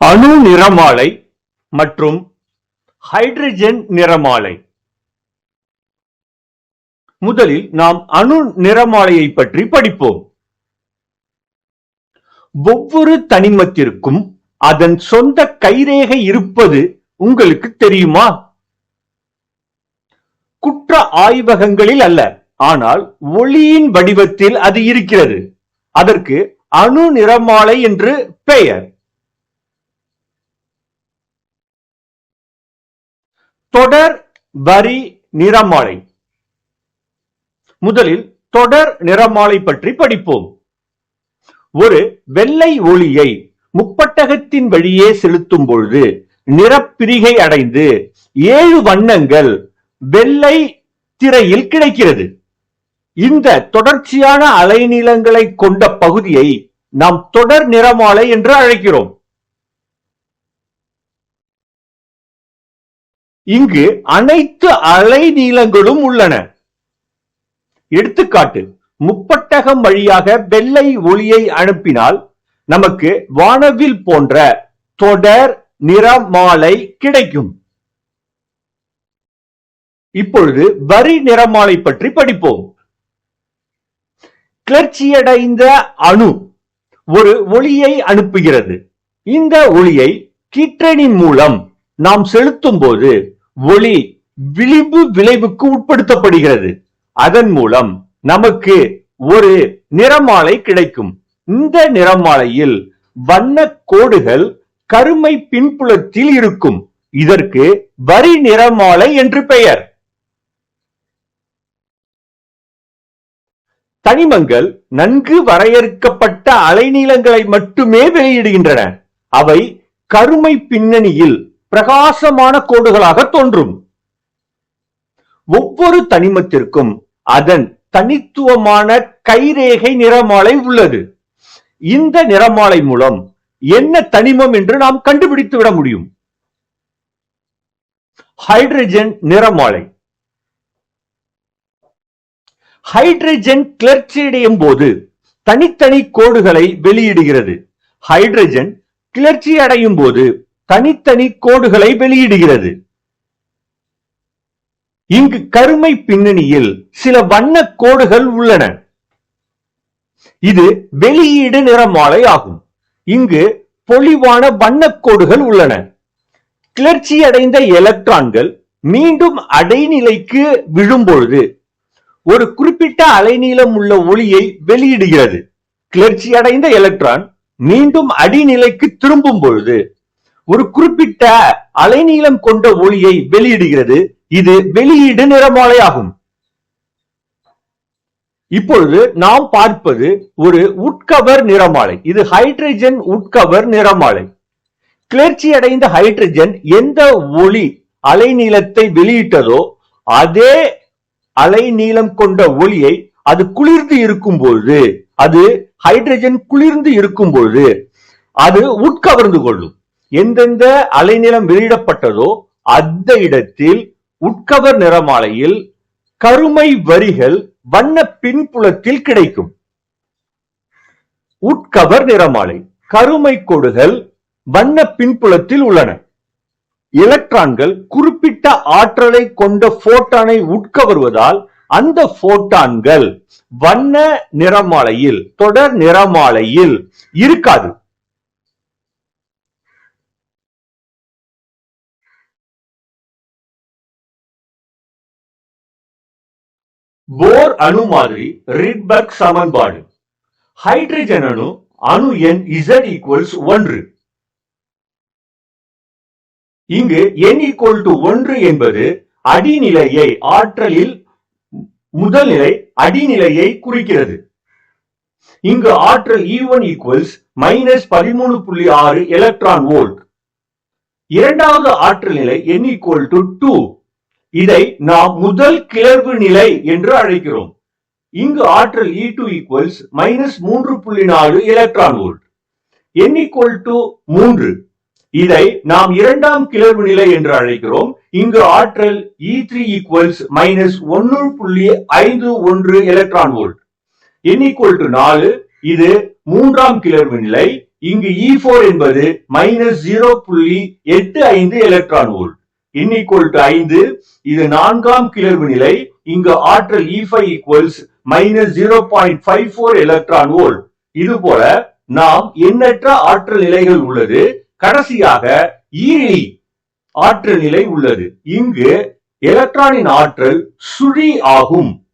அணு நிறமாலை மற்றும் ஹைட்ரஜன் நிறமாலை. முதலில் நாம் அணு நிறமாலையை பற்றி படிப்போம். ஒவ்வொரு தனிமத்திற்கும் அதன் சொந்த கைரேகை இருப்பது உங்களுக்கு தெரியுமா? குற்ற ஆய்வகங்களில் அல்ல ஆனால் ஒளியின் வடிவத்தில் அது இருக்கிறது. அதற்கு அணு நிறமாலை என்று பெயர். தொடர் வரி நிறமாலை. முதலில் தொடர் நிறமாலை பற்றி படிப்போம். ஒரு வெள்ளை ஒளியை முப்பட்டகத்தின் வழியே செலுத்தும் பொழுது நிறப்பிரிகை அடைந்து ஏழு வண்ணங்கள் வெள்ளை திரையில் கிடைக்கிறது. இந்த தொடர்ச்சியான அலைநீளங்களை கொண்ட பகுதியை நாம் தொடர் நிறமாலை என்று அழைக்கிறோம். இங்கு அனைத்து அலைநீளங்களும் உள்ளன. எடுத்துக்காட்டு முப்பட்டகம் வழியாக வெள்ளை ஒளியை அனுப்பினால் நமக்கு வானவில் போன்ற தொடர் நிறமாலை கிடைக்கும். இப்பொழுது வரி நிறமாலை பற்றி படிப்போம். கிளர்ச்சியடைந்த அணு ஒரு ஒளியை அனுப்புகிறது. இந்த ஒளியை கீற்றணி மூலம் நாம் செலுத்தும் போது ஒளி விளிம்பு விளைவுக்கு உட்படுத்தப்படுகிறது. அதன் மூலம் நமக்கு ஒரு நிறமாலை கிடைக்கும். இந்த நிறமாலையில் வண்ண கோடுகள் கருமை பின்புலத்தில் இருக்கும். இதற்கு வரி நிறமாலை என்று பெயர். தனிமங்கள் நன்கு வரையறுக்கப்பட்ட அலைநீளங்களை மட்டுமே வெளியிடுகின்றன. அவை கருமை பின்னணியில் பிரகாசமான கோடுகளாக தோன்றும். ஒவ்வொரு தனிமத்திற்கும் அதன் தனித்துவமான கைரேகை நிறமாலை உள்ளது. இந்த நிறமாலை மூலம் என்ன தனிமம் என்று நாம் கண்டுபிடித்து விட முடியும். ஹைட்ரஜன் நிறமாலை. ஹைட்ரஜன் கிளர்ச்சியடையும் போது தனித்தனி கோடுகளை வெளியிடுகிறது. ஹைட்ரஜன் கிளர்ச்சி அடையும் போது தனித்தனி கோடுகளை வெளியிடுகிறது. இங்கு கருமை பின்னணியில் சில வண்ண கோடுகள் உள்ளன. இது வெளியீடு நிறமாலை ஆகும். இங்கு பொலிவான வண்ண கோடுகள் உள்ளன. கிளர்ச்சி அடைந்த எலக்ட்ரான்கள் மீண்டும் அடைநிலைக்கு விழும்பொழுது ஒரு குறிப்பிட்ட அலைநீளம் உள்ள ஒளியை வெளியிடுகிறது. கிளர்ச்சி அடைந்த எலக்ட்ரான் மீண்டும் அடிநிலைக்கு திரும்பும் பொழுது ஒரு குறிப்பிட்ட அலைநீளம் கொண்ட ஒளியை வெளியிடுகிறது. இது வெளியீடு நிறமாலை ஆகும் இப்பொழுது நாம் பார்ப்பது ஒரு உட்கவர் நிறமாலை. இது ஹைட்ரஜன் உட்கவர் நிறமாலை. கிளர்ச்சி அடைந்த ஹைட்ரஜன் எந்த ஒளி அலைநீளத்தை வெளியிட்டதோ அதே அலைநீளம் கொண்ட ஒளியை அது குளிர்ந்து இருக்கும் பொழுது அது ஹைட்ரஜன் குளிர்ந்து இருக்கும் பொழுது அது உட்கவர்ந்து கொள்ளும். எந்தெந்த அலைநிலம் வெளியிடப்பட்டதோ அந்த இடத்தில் உட்கவர் நிறமாலையில் கருமை வரிகள் வண்ண பின்புலத்தில் கிடைக்கும். உட்கவர் நிறமாலை கருமை கோடுகள் வண்ண பின்புலத்தில் உள்ளன. எலக்ட்ரான்கள் குறிப்பிட்ட ஆற்றலை கொண்ட போட்டானை உட்கவருவதால் அந்த போட்டான்கள் வண்ண நிறமாலையில் தொடர் நிறமாலையில் இருக்காது. போர் அணு மாதிரி ரிட்பர்க் சமன்பாடு. ஹைட்ரஜன் அணு அணு எண் இசட் ஈக்குவல்ஸ் ஒன்று. இங்கு என் ஈக்குவல் டு ஒன்று என்பது அடிநிலையை ஆற்றலில் முதல் நிலை அடிநிலையை குறிக்கிறது. இங்கு ஆற்றல் E1 ஈக்குவல்ஸ் மைனஸ் பதிமூணு புள்ளி ஆறு எலக்ட்ரான் வோல்ட் இரண்டாவது ஆற்றல் நிலை என் ஈக்குவல் டு டூ இதை நாம் முதல் கிளர்வு நிலை என்று அழைக்கிறோம். இங்கு ஆற்றல் இ டூ ஈக்குவல்ஸ் மைனஸ் மூன்று புள்ளி நாலு electron volt n equal to மூன்று. இதை நாம் இரண்டாம் கிளர்வு நிலை என்று அழைக்கிறோம். இங்கு ஆற்றல் இ த்ரீ ஈக்குவல்ஸ் மைனஸ் ஒன்னு புள்ளி ஐந்து ஒன்று electron volt n equal to நாலு. இது மூன்றாம் கிளர்வு நிலை. இங்கு e இ போர் என்பது மைனஸ் ஜீரோ புள்ளி எட்டு ஐந்து எலக்ட்ரான் வோல்ட் இன்இக்குவல் டு ஐந்து. இது நான்காம் கிளர்வு நிலை. இங்கு ஆற்றல் E five equals minus zero point five four electron volt இது போல நாம் எண்ணற்ற ஆற்றல் நிலைகள் உள்ளது. கடைசியாக ஈழி ஆற்றல் நிலை உள்ளது. இங்கு எலக்ட்ரானின் ஆற்றல் சுழி ஆகும்.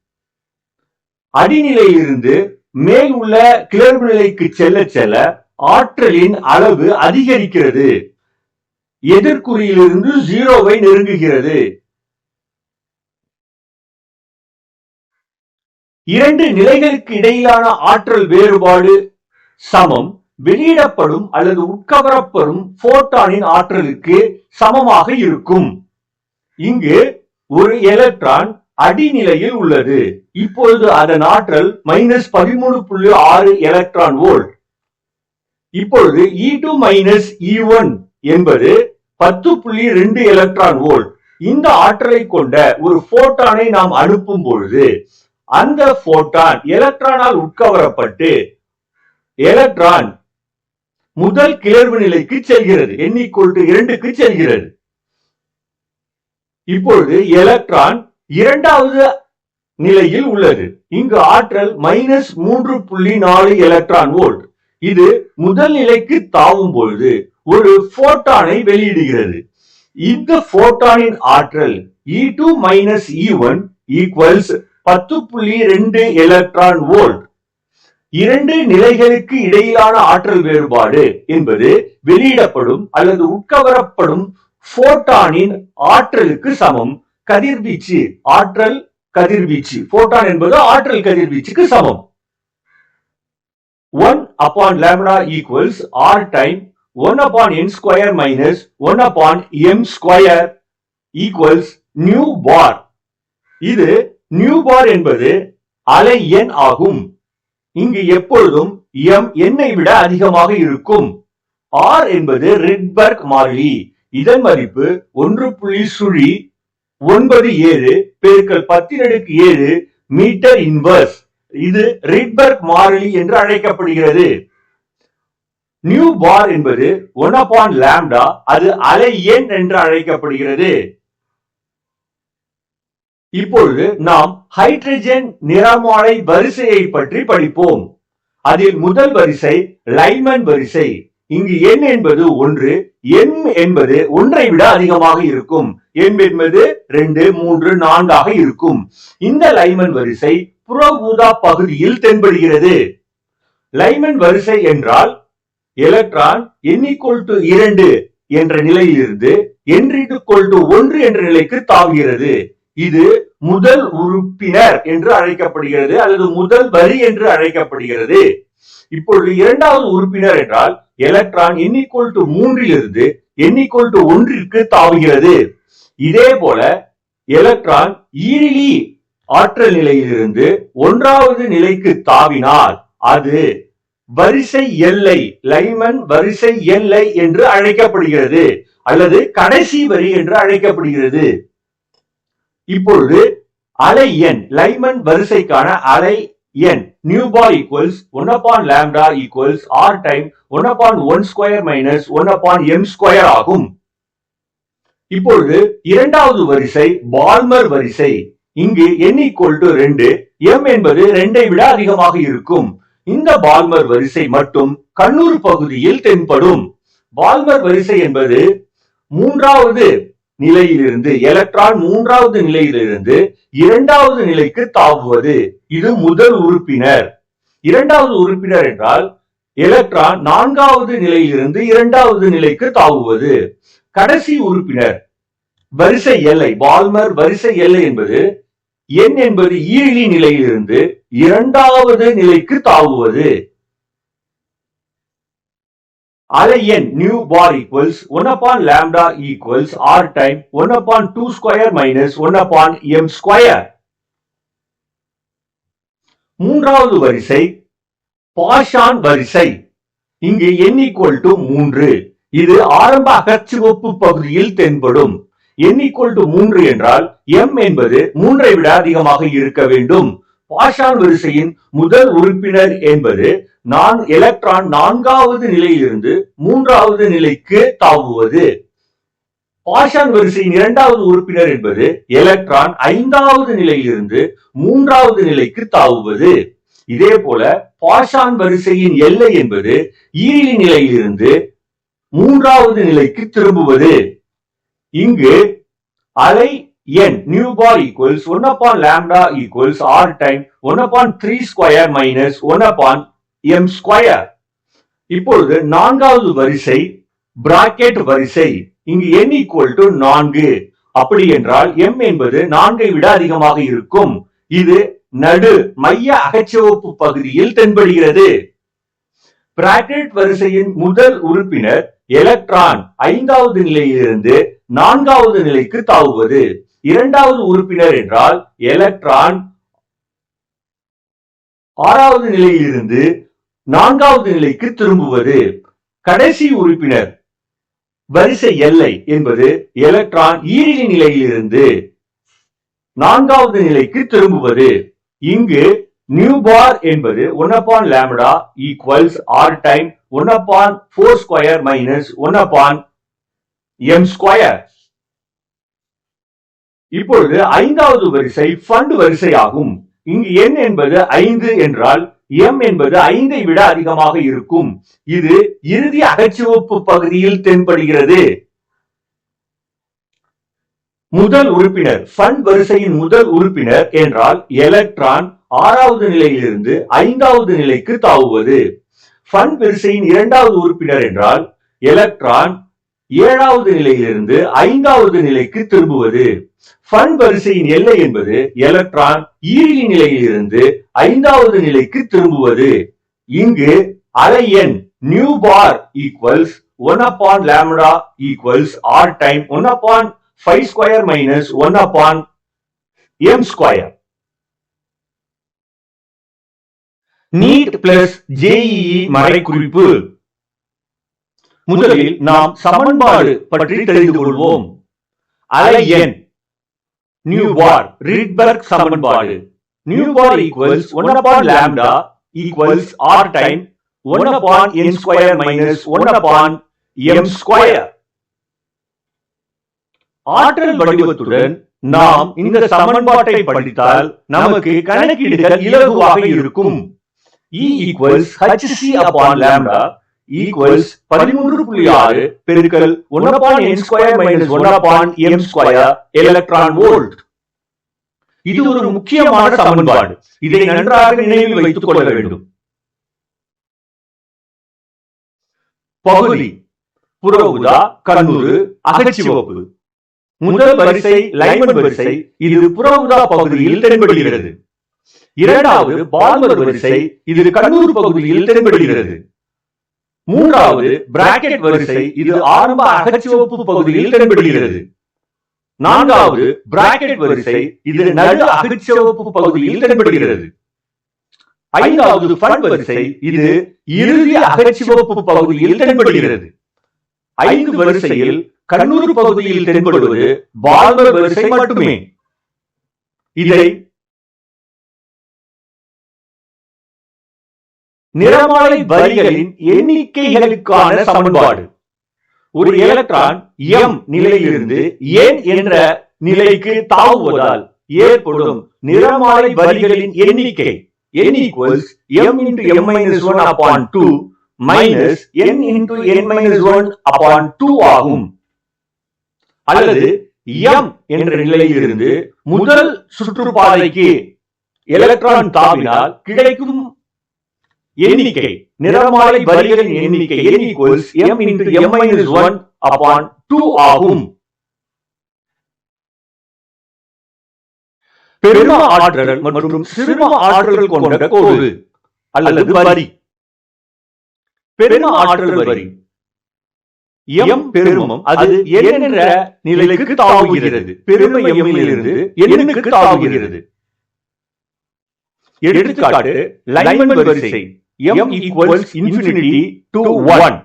அடிநிலையிலிருந்து மேல் உள்ள கிளர்வு நிலைக்கு செல்ல செல்ல ஆற்றலின் அளவு அதிகரிக்கிறது. எதிர்குறியிலிருந்து ஜீரோவை நெருங்குகிறது. இரண்டு நிலைகளுக்கு இடையிலான ஆற்றல் வேறுபாடு சமம். வெளியிடப்படும் அல்லது உட்கவரப்படும் போட்டானின் ஆற்றலுக்கு சமமாக இருக்கும். இங்கு ஒரு எலக்ட்ரான் அடிநிலையில் உள்ளது. இப்பொழுது அதன் ஆற்றல் மைனஸ் பதிமூணு புள்ளி ஆறு எலக்ட்ரான் வோல்ட். இப்பொழுது E two minus E one என்பது பத்து புள்ளி ரெண்டு எலக்ட்ரான் வோல்ட் இந்த ஆற்றலை கொண்ட ஒரு போட்டானை நாம் அனுப்பும் பொழுது அந்த போட்டான் எலக்ட்ரானால் உட்கவரப்பட்டு எலக்ட்ரான் முதல் கிளர்வு நிலைக்கு செல்கிறது. எண்ணிக்கொள் இரண்டுக்கு செல்கிறது. இப்பொழுது எலக்ட்ரான் இரண்டாவது நிலையில் உள்ளது. இங்கு ஆற்றல் மைனஸ் மூன்று புள்ளி நாலு எலக்ட்ரான் வோல்ட் இது முதல் நிலைக்கு தாவும் பொழுது ஒரு போட்டானை வெளியிடுகிறது. இந்த போட்டானின் ஆற்றல் E two minus E one equals பத்து புள்ளி ரெண்டு எலக்ட்ரான் வோல்ட் இரண்டு நிலைகளுக்கு இடையிலான ஆற்றல் வேறுபாடு என்பது வெளியிடப்படும் அல்லது உட்கவரப்படும் போட்டானின் ஆற்றலுக்கு சமம். கதிர்வீச்சு ஆற்றல் கதிர்வீச்சு. போட்டான் என்பது ஆற்றல் கதிர்வீச்சுக்கு சமம். One upon lambda equals R time one upon n square minus one upon m square equals nu bar இது நியூ பார் என்பது அலை எண் ஆகும். இங்கு எப்பொழுதும் எம் என்னை விட அதிகமாக இருக்கும். ஆர் என்பது ரிட்பர்க் மாறிலி. இதன் மதிப்பு ஒன்று புள்ளி சுழி ஒன்பது ஏழு பெருக்கல் பத்தின் ஏழு மீட்டர் இன்வர்ஸ் இது ரிட்பர்க் மாறிலி என்று அழைக்கப்படுகிறது. நியூ பார் என்பது ஒன் அப்பான் லேம்டா அது அலை எண் என்று அழைக்கப்படுகிறது. இப்பொழுது நாம் ஹைட்ரஜன் நிறமாலை வரிசையை பற்றி படிப்போம். அதில் முதல் வரிசை லைமன் வரிசை. இங்கு எண் என்பது ஒன்று எண் என்பது ஒன்றை விட அதிகமாக இருக்கும். எண் என்பது ரெண்டு மூன்று நான்காக இருக்கும். இந்த லைமன் வரிசை புற ஊதா பகுதியில் தென்படுகிறது. லைமன் வரிசை என்றால் எலக்ட்ரான் எண்ணிக்கொள் டு இரண்டு என்ற நிலையிலிருந்து எண்ணிக்கொள் டு ஒன்று என்ற நிலைக்கு தாவுகிறது. இது முதல் உறுப்பினர் என்று அழைக்கப்படுகிறது அல்லது முதல் வரி என்று அழைக்கப்படுகிறது. இப்பொழுது இரண்டாவது உறுப்பினர் என்றால் எலக்ட்ரான் எண்ணிக்கொள் டு மூன்றிலிருந்து எண்ணிக்கொள் டு ஒன்றிற்கு தாவுகிறது. இதே போல எலக்ட்ரான் ஈரிலி ஆற்றல் நிலையிலிருந்து ஒன்றாவது நிலைக்கு தாவினால் அது வரிசை எல்லை லைமன் வரிசை எல்லை என்று அழைக்கப்படுகிறது. அல்லது கடைசி வரி என்று அழைக்கப்படுகிறது. இப்பொழுது அலை எண் லைமன் வரிசைக்கான அலை எண் nu bar equals one upon lambda equals R time one upon one square minus one upon m square ஆகும். இப்பொழுது இரண்டாவது வரிசை பால்மர் வரிசை. இங்கு n ஈக்குவல் டு ரெண்டு எம் என்பது ரெண்டை விட அதிகமாக இருக்கும். இந்த பால்மர் வரிசை மட்டும் கண்ணூர் பகுதியில் தென்படும். பால்மர் வரிசை என்பது மூன்றாவது நிலையிலிருந்து எலக்ட்ரான் மூன்றாவது நிலையிலிருந்து இரண்டாவது நிலைக்கு தாவுவது. இது முதல் உறுப்பினர். இரண்டாவது உறுப்பினர் என்றால் எலக்ட்ரான் நான்காவது நிலையிலிருந்து இரண்டாவது நிலைக்கு தாவுவது. கடைசி உறுப்பினர். வரிசை எல்லை பால்மர் வரிசை எல்லை என்பது எண் என்பது ஈழி நிலையிலிருந்து இரண்டாவது நிலைக்கு தாவுவது. அலை எண் nu bar equals one upon lambda equals R time one upon two square minus one upon m square மூன்றாவது வரிசை பாஷான் வரிசை. இங்கு என் ஈக்குவல் டு மூன்று. இது ஆரம்ப அகச்சிவப்பு பகுதியில் தென்படும். N ஈக்குவல் டு மூன்று என்றால் எம் என்பது மூன்றை விட அதிகமாக இருக்க வேண்டும். பாஷான் வரிசையின் முதல் உறுப்பினர் என்பது நான் எலக்ட்ரான் நான்காவது நிலையிலிருந்து மூன்றாவது நிலைக்கு தாவுவது. பாஷான் வரிசையின் இரண்டாவது உறுப்பினர் என்பது எலக்ட்ரான் ஐந்தாவது நிலையிலிருந்து மூன்றாவது நிலைக்கு தாவுவது. இதே போல பாஷான் வரிசையின் எல்லை என்பது ஈழி நிலையிலிருந்து மூன்றாவது நிலைக்கு திரும்புவது. இங்கு அலை எண் nu bar equals one upon lambda equals R time one upon three square minus one upon m square இப்பொழுது நான்காவது வரிசை பிராக்கெட் வரிசை. இங்கு n ஈக்குவல் டு நான்கு. அப்படி என்றால் எம் என்பது நான்கை விட அதிகமாக இருக்கும். இது நடு மைய அகச்சிவப்பு பகுதியில் தென்படுகிறது. பிராக்கெட் வரிசையின் முதல் உறுப்பினர் எலக்ட்ரான் ஐந்தாவது நிலையிலிருந்து நான்காவது நிலைக்கு தாவுவது. இரண்டாவது உறுப்பினர் என்றால் எலக்ட்ரான். ஆறாவது நிலையிலிருந்து நான்காவது நிலைக்கு திரும்புவது. கடைசி உறுப்பினர் வரிசை எல்லை என்பது எலக்ட்ரான் ஈரிலி நிலையிலிருந்து நான்காவது நிலைக்கு திரும்புவது. இங்கு நியூ பார் என்பது one upon lambda equals R time one upon four square minus one upon m square இப்பொழுது ஐந்தாவது வரிசை ஃபண்ட் வரிசை ஆகும் இங்கு என் என்பது ஐந்து என்றால் எம் என்பது ஐந்தை விட அதிகமாக இருக்கும். இது இறுதி அகச்சிவப்பு பகுதியில் தென்படுகிறது. முதல் உறுப்பினர் ஃபண்ட் வரிசையின் முதல் உறுப்பினர் என்றால் எலக்ட்ரான் ஆறாவது நிலையிலிருந்து ஐந்தாவது நிலைக்கு தாவுவது. ஃபண்ட் வரிசையின் இரண்டாவது உறுப்பினர் என்றால் எலக்ட்ரான் ஏழாவது நிலையிலிருந்து ஐந்தாவது நிலைக்கு திரும்புவது. ஃபன் வரிசையின் எல்லை என்பது எலக்ட்ரான் ஈரிலி நிலையிலிருந்து ஐந்தாவது நிலைக்கு திரும்புவது. இங்கு அலை எண் nu bar equals one upon lambda equals R time one upon five square minus one upon M square NEET plus JEE மறைக்குறிப்பு. முதலில் நாம் சமன்பாடு பற்றி தெரிந்து கொள்வோம். அலை எண். நியூ பார் ரிட்பர்க் சமன்பாடு. Nu bar equals one upon lambda equals R time one upon n square minus one upon m square ஆற்றல் வடிவத்துடன் நாம் இந்த சமன்பாட்டை படித்தால் நமக்கு கணக்கீடுகள் இலகுவாக இருக்கும். E equals hc upon lambda equals பதிமூன்று புள்ளி ஆறு பெருக்கல் one upon n square minus one m square electron volt இது ஒரு முக்கியமான சமன்பாடு. இதை நன்றாக நினைவில் வைத்துக் கொள்ள வேண்டும். பகுதி. புற ஊதா கண்ணூறு அகச்சிவப்பு. முதல் வரிசை லைமன் வரிசை இது புற ஊதா பகுதியில் தென்படுகிறது. இரண்டாவது பால்மர் வரிசை இது கண்ணூர் பகுதியில் தென்படுகிறது. மூன்றாவது பிராக்கெட் வரிசை இது ஆரம்ப அகச்சிவப்பு பகுதியில் தென்படுகிறது. நான்காவது பிராக்கெட் வரிசை இது நடு அகச்சிவப்பு பகுதியில் தென்படுகிறது. ஐந்தாவது ஃபண்ட் வரிசை இது இறுதி அகச்சிவப்பு பகுதியில் தென்படுகிறது. ஐந்து வரிசையில் கண்ணூர் பகுதியில் தென்படுவது பால்வர் வரிசை மட்டுமே. இதை நிறமாலை வரிகளின் எண்ணிக்கைகளுக்கான சமன்பாடு. ஒரு எலக்ட்ரான் எம் நிலையிலிருந்து என் என்ற நிலைக்கு தாவுவதால் ஏற்படும் நிறமாலை வரிகளின் எண்ணிக்கை. N equals m into m minus 1 upon 2 minus n into n minus 1 upon 2 ஆகும். அல்லது எம் என்ற நிலையிலிருந்து முதல் சுற்றுப்பாதைக்கு எலக்ட்ரான் தாவினால் கிடைக்கும் எண்ணிக்கை நிறமாலை வரிகளின் எண்ணிக்கை n equals m into m minus 1 upon 2 ஆகும். பெரும ஆற்றல் மற்றும் சிறும ஆற்றல் கொண்ட கோடு அல்லது வரி. பெரும ஆற்றல் வரி. எம் பெருமம் அது n என்ற நிலைக்கு தாவுகிறது. பெரும m இலிருந்து n க்கு தாவுகிறது. எடுத்துக்காட்டு லைமன் வரிசை. M equals infinity to 1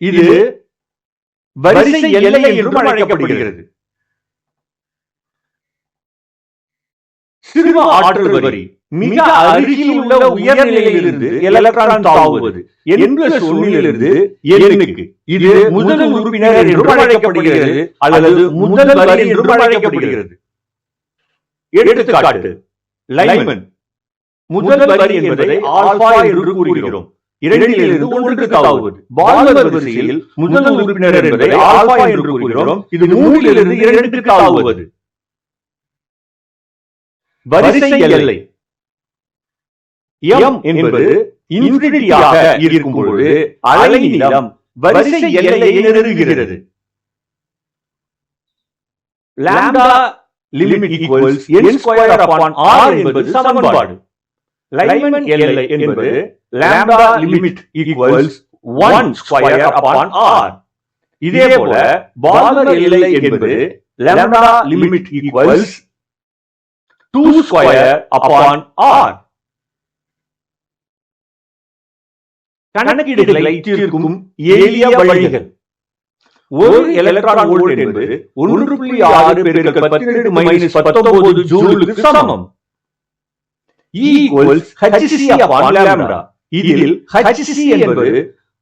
இது வரிசை எல்லை என்றும் அழைக்கப்படுகிறது. சிறும ஆற்றல் வரி மிக அருகில் உள்ள உயர்நிலையிலிருந்து எலக்ட்ரான் தாவுவது n பிளஸ் ஒன்னிலிருந்து எண்ணுக்கு. இது முதல் உறுப்பினர் என்றும் அழைக்கப்படுகிறது. அல்லது முதல் வரி என்றும் அழைக்கப்படுகிறது. எடுத்துக்காட்டு. லைமன் முதல் வரி என்பதை ஆல்பா என்று கூறுகிறோம். இரண்டிலிருந்து ஒன்றுக்கு தாவுவது. பால்வர் வரிசையில் முதல் உறுப்பினர் என்பதை ஆல்பா என்று கூறுகிறோம். இது மூன்றிலிருந்து இரண்டுக்கு தாவுவது. வரிசை எல்லை. m என்பது இன்ஃபினிட்டியாக இருக்கும் பொழுது அலை நீளம் வரிசை எல்லையை நெருங்குகிறது. Lambda limit equals n square upon r என்பது சமன்பாடு. லைமன் எல்லை என்பது lambda limit equals 1 square upon r. இதே போல பால்மர் எல்லை என்பது lambda limit equals 2 square upon r. கணக்கீடுகளை தீர்க்கும் எளிய வழிகள். ஒரு எலக்ட்ரான் வோல்ட் என்பது ஒன்று புள்ளி ஆறு பெருக்கல் பன்னிரண்டு மைனஸ் பத்தொன்பது ஜூலுக்கு சமம் E equals hc upon lambda. E இதில் hc என்பது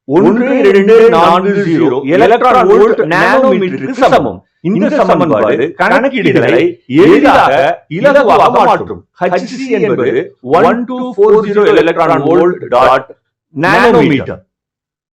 ஒன்று இரண்டு நான்கு ஜீரோ எலக்ட்ரான் வோல்ட் நானோமீட்டருக்கு சமம். இந்த சமன்பாடு கணக்கீடுகளை எளிதாக இலகுவாக மாற்றும். Hc என்பது one two four zero electron volt dot nanometre